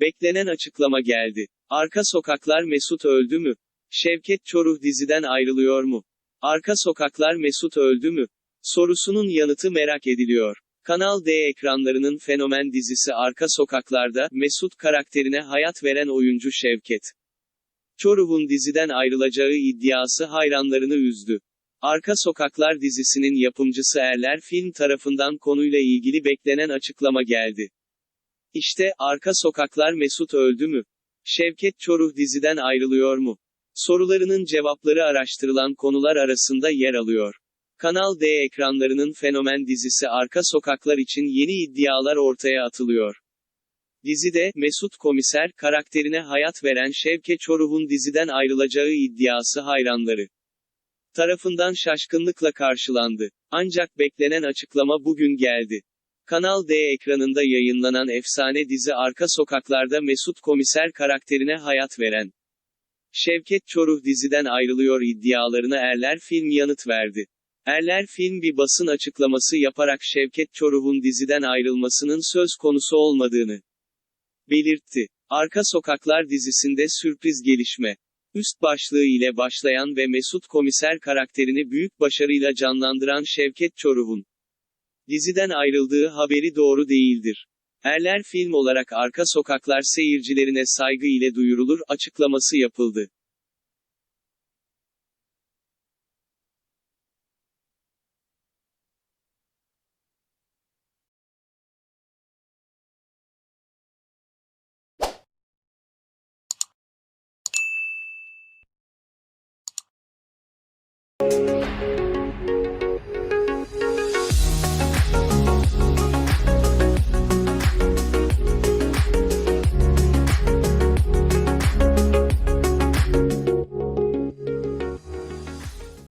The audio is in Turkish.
Beklenen açıklama geldi. Arka Sokaklar Mesut öldü mü? Şevket Çoruh diziden ayrılıyor mu? Arka Sokaklar Mesut öldü mü? Sorusunun yanıtı merak ediliyor. Kanal D ekranlarının fenomen dizisi Arka Sokaklar'da, Mesut karakterine hayat veren oyuncu Şevket. Çoruh'un diziden ayrılacağı iddiası hayranlarını üzdü. Arka Sokaklar dizisinin yapımcısı Erler Film tarafından konuyla ilgili beklenen açıklama geldi. İşte, Arka Sokaklar Mesut öldü mü? Şevket Çoruh diziden ayrılıyor mu? Sorularının cevapları araştırılan konular arasında yer alıyor. Kanal D ekranlarının fenomen dizisi Arka Sokaklar için yeni iddialar ortaya atılıyor. Dizide, Mesut Komiser, karakterine hayat veren Şevket Çoruh'un diziden ayrılacağı iddiası hayranları tarafından şaşkınlıkla karşılandı. Ancak beklenen açıklama bugün geldi. Kanal D ekranında yayınlanan efsane dizi Arka Sokaklar'da Mesut Komiser karakterine hayat veren Şevket Çoruh diziden ayrılıyor iddialarına Erler Film yanıt verdi. Erler Film bir basın açıklaması yaparak Şevket Çoruh'un diziden ayrılmasının söz konusu olmadığını belirtti. Arka Sokaklar dizisinde sürpriz gelişme. Üst başlığı ile başlayan ve Mesut Komiser karakterini büyük başarıyla canlandıran Şevket Çoruh'un diziden ayrıldığı haberi doğru değildir. Erler film olarak Arka Sokaklar seyircilerine saygı ile duyurulur açıklaması yapıldı.